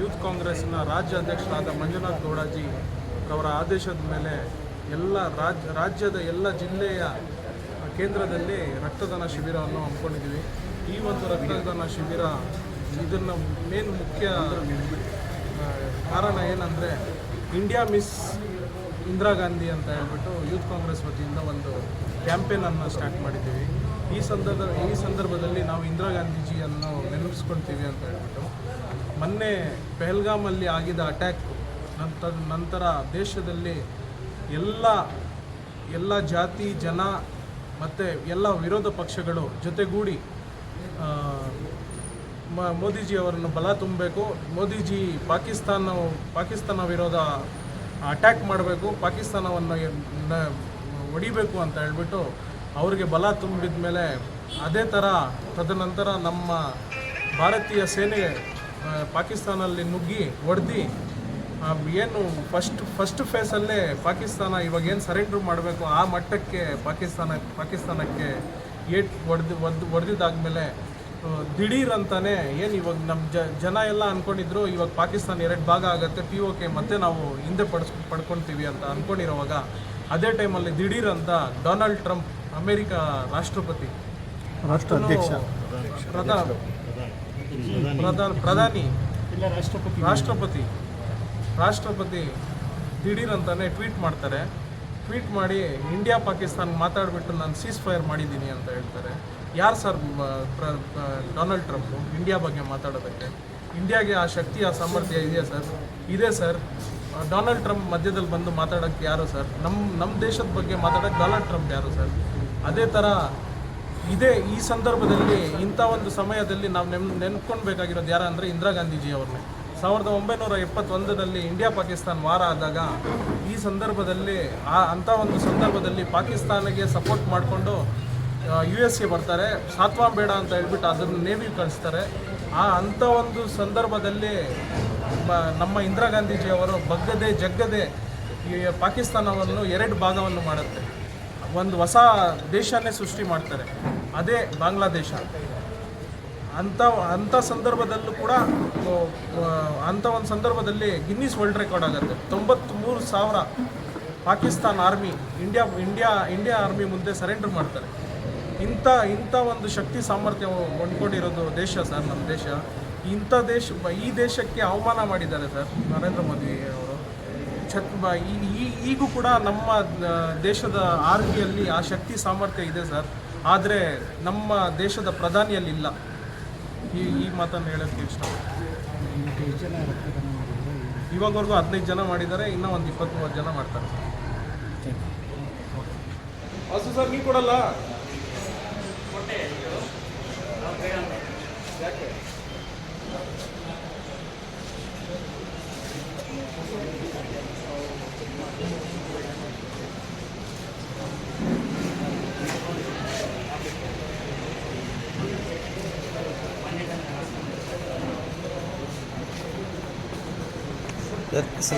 Youth ಕಾಂಗ್ರೆಸ್ನ ರಾಜ್ಯ ಅಧ್ಯಕ್ಷರಾದ ಮಂಜುನಾಥ್ ಗೌಡಾಜಿ ಅವರ ಆದೇಶದ ಮೇಲೆ ಎಲ್ಲ ರಾಜ್ಯ ರಾಜ್ಯದ ಎಲ್ಲ ಜಿಲ್ಲೆಯ ಕೇಂದ್ರದಲ್ಲಿ ರಕ್ತದಾನ ಶಿಬಿರವನ್ನು ಹಮ್ಮಿಕೊಂಡಿದ್ದೀವಿ. ಈ ಒಂದು ರಕ್ತದಾನ ಶಿಬಿರ ಇದನ್ನು ಮೇನ್ ಮುಖ್ಯ ಕಾರಣ ಏನಂದರೆ ಇಂಡಿಯಾ ಮಿಸ್ ಇಂದಿರಾ ಗಾಂಧಿ ಅಂತ ಹೇಳ್ಬಿಟ್ಟು ಯೂತ್ ಕಾಂಗ್ರೆಸ್ ವತಿಯಿಂದ ಒಂದು ಕ್ಯಾಂಪೇನನ್ನು ಸ್ಟಾರ್ಟ್ ಮಾಡಿದ್ದೀವಿ. ಈ ಸಂದರ್ಭ, ಈ ಸಂದರ್ಭದಲ್ಲಿ ನಾವು ಇಂದಿರಾ ಗಾಂಧೀಜಿಯನ್ನು ನೆನಪಿಸ್ಕೊಳ್ತೀವಿ ಅಂತ ಹೇಳ್ಬಿಟ್ಟು, ಮೊನ್ನೆ ಪೆಹಲ್ಗಾಮಲ್ಲಿ ಆಗಿದ ಅಟ್ಯಾಕ್ ನಂತರ ನಂತರ ದೇಶದಲ್ಲಿ ಎಲ್ಲ ಎಲ್ಲ ಜಾತಿ, ಜನ ಮತ್ತು ಎಲ್ಲ ವಿರೋಧ ಪಕ್ಷಗಳು ಜೊತೆಗೂಡಿ ಮ, ಮೋದಿಜಿ ಅವರನ್ನು ಬಲ ತುಂಬಬೇಕು, ಮೋದಿಜಿ ಪಾಕಿಸ್ತಾನ ಪಾಕಿಸ್ತಾನ ವಿರೋಧ ಅಟ್ಯಾಕ್ ಮಾಡಬೇಕು, ಪಾಕಿಸ್ತಾನವನ್ನು ಹೊಡಿಬೇಕು ಅಂತ ಹೇಳ್ಬಿಟ್ಟು ಅವರಿಗೆ ಬಲ ತುಂಬಿದ ಮೇಲೆ ಅದೇ ಥರ ತದನಂತರ ನಮ್ಮ ಭಾರತೀಯ ಸೇನೆ ಪಾಕಿಸ್ತಾನಲ್ಲಿ ನುಗ್ಗಿ ಹೊಡೆದು ಏನು ಫಸ್ಟ್ ಫಸ್ಟ್ ಫೇಸಲ್ಲೇ ಪಾಕಿಸ್ತಾನ ಇವಾಗ ಏನು ಸರೆಂಡ್ರ್ ಮಾಡಬೇಕು ಆ ಮಟ್ಟಕ್ಕೆ ಪಾಕಿಸ್ತಾನ, ಪಾಕಿಸ್ತಾನಕ್ಕೆ ಏಟ್ ಹೊಡೆದು ಒದ್ದು ಹೊಡೆದಿದ್ದಾದ್ಮೇಲೆ ದಿಢೀರ್ ಅಂತಾನೆ ಏನು ಇವಾಗ ನಮ್ಮ ಜ, ಜನ ಎಲ್ಲ ಅಂದ್ಕೊಂಡಿದ್ರು ಇವಾಗ ಪಾಕಿಸ್ತಾನ ಎರಡು ಭಾಗ ಆಗುತ್ತೆ ಪಿ ಒ ಕೆ ಮತ್ತೆ ನಾವು ಹಿಂದೆ ಪಡ್ಸ್ ಪಡ್ಕೊಳ್ತೀವಿ ಅಂತ ಅಂದ್ಕೊಂಡಿರೋವಾಗ ಅದೇ ಟೈಮಲ್ಲಿ ದಿಢೀರ್ ಅಂತ ಡೊನಾಲ್ಡ್ ಟ್ರಂಪ್ ಅಮೆರಿಕ ರಾಷ್ಟ್ರಪತಿ. ರಾಷ್ಟ್ರ ಅಧ್ಯಕ್ಷ. ಪ್ರಧಾನ ಪ್ರಧಾನ ಪ್ರಧಾನಿ. ರಾಷ್ಟ್ರಪತಿ. ರಾಷ್ಟ್ರಪತಿ. ದಿಢೀರ್ ಅಂತಾನೆ ಟ್ವೀಟ್ ಮಾಡ್ತಾರೆ. ಟ್ವೀಟ್ ಮಾಡಿ ಇಂಡಿಯಾ ಪಾಕಿಸ್ತಾನ ಮಾತಾಡಿಬಿಟ್ಟು ನಾನು ಸೀಸ್ ಫೈರ್ ಮಾಡಿದ್ದೀನಿ ಅಂತ ಹೇಳ್ತಾರೆ. ಯಾರು ಸರ್ ಡೊನಾಲ್ಡ್ ಟ್ರಂಪ್? ಇಂಡಿಯಾ ಬಗ್ಗೆ ಮಾತಾಡೋದಕ್ಕೆ. ಇಂಡಿಯಾಗೆ ಆ ಶಕ್ತಿ ಆ ಸಾಮರ್ಥ್ಯ ಇದೆಯಾ ಸರ್? ಇದೆ ಸರ್. ಡೊನಾಲ್ಡ್ ಟ್ರಂಪ್ ಮಧ್ಯದಲ್ಲಿ ಬಂದು ಮಾತಾಡೋಕ್ಕೆ ಯಾರು ಸರ್? ನಮ್ಮ ನಮ್ಮ ದೇಶದ ಬಗ್ಗೆ ಮಾತಾಡೋಕ್ಕೆ ಡೊನಾಲ್ಡ್ ಟ್ರಂಪ್ ಯಾರು ಸರ್? ಅದೇ ಥರ ಇದೇ ಈ ಸಂದರ್ಭದಲ್ಲಿ ಇಂಥ ಒಂದು ಸಮಯದಲ್ಲಿ ನಾವು ನೆಮ್ ನೆನ್ಕೊಳ್ಬೇಕಾಗಿರೋದು ಯಾರ ಅಂದರೆ ಇಂದಿರಾ ಗಾಂಧೀಜಿ ಅವ್ರನ್ನೇ ಸಾವಿರದ ಒಂಬೈನೂರ ಎಪ್ಪತ್ತೊಂದರಲ್ಲಿ ಇಂಡಿಯಾ ಪಾಕಿಸ್ತಾನ ವಾರ ಆದಾಗ ಈ ಸಂದರ್ಭದಲ್ಲಿ, ಆ ಅಂಥ ಒಂದು ಸಂದರ್ಭದಲ್ಲಿ ಪಾಕಿಸ್ತಾನಿಗೆ ಸಪೋರ್ಟ್ ಮಾಡಿಕೊಂಡು ಯು ಎಸ್ಗೆ ಬರ್ತಾರೆ. ಸಾತ್ವಾ ಬೇಡ ಅಂತ ಹೇಳ್ಬಿಟ್ಟು ಅದನ್ನು ನೇವಿ ಕಳಿಸ್ತಾರೆ. ಆ ಅಂಥ ಒಂದು ಸಂದರ್ಭದಲ್ಲಿ ನಮ್ಮ ಇಂದಿರಾ ಗಾಂಧೀಜಿ ಅವರು ಬಗ್ಗದೆ ಜಗ್ಗದೆ ಈ ಪಾಕಿಸ್ತಾನವನ್ನು ಎರಡು ಭಾಗವನ್ನು ಮಾಡುತ್ತೆ. ಒಂದು ಹೊಸ ದೇಶನೇ ಸೃಷ್ಟಿ ಮಾಡ್ತಾರೆ. ಅದೇ ಬಾಂಗ್ಲಾದೇಶ. ಅಂಥ ಅಂಥ ಸಂದರ್ಭದಲ್ಲೂ ಕೂಡ ಅಂಥ ಒಂದು ಸಂದರ್ಭದಲ್ಲಿ ಗಿನ್ನಿಸ್ ವರ್ಲ್ಡ್ ರೆಕಾರ್ಡ್ ಆಗುತ್ತೆ. ತೊಂಬತ್ತ್ಮೂರು ಸಾವಿರ Pakistan army, India India India army ಮುಂದೆ ಸರೆಂಡರ್ ಮಾಡ್ತಾರೆ. ಇಂಥ ಇಂಥ ಒಂದು ಶಕ್ತಿ ಸಾಮರ್ಥ್ಯ ಹೊಂದ್ಕೊಂಡಿರೋದು ದೇಶ ಸರ್, ನಮ್ಮ ದೇಶ. ಇಂಥ ದೇಶ, ಈ ದೇಶಕ್ಕೆ ಅವಮಾನ ಮಾಡಿದ್ದಾರೆ ಸರ್, ನರೇಂದ್ರ ಮೋದಿ ಅವರು. ಈ- ಈ- ಈಗೂ ಕೂಡ ನಮ್ಮ ದೇಶದ ಆರ್ಮಿಯಲ್ಲಿ ಆ ಶಕ್ತಿ ಸಾಮರ್ಥ್ಯ ಇದೆ ಸರ್. ಆದರೆ ನಮ್ಮ ದೇಶದ ಪ್ರಧಾನಿಯಲ್ಲಿ ಇಲ್ಲ. ಈ ಈ ಮಾತನ್ನು ಹೇಳೋಕ್ಕೆ ಇಷ್ಟ ಇವಾಗವರೆಗೂ ಹದಿನೈದು ಜನ ಮಾಡಿದ್ದಾರೆ ಇನ್ನೂ ಒಂದು ಇಪ್ಪತ್ತ್ ಮೂವತ್ತು ಜನ ಮಾಡ್ತಾರೆ. ಹಸು ಸರ್ ನೀವು ಕೊಡಲ್ಲ? ಯಾಕೆ? That's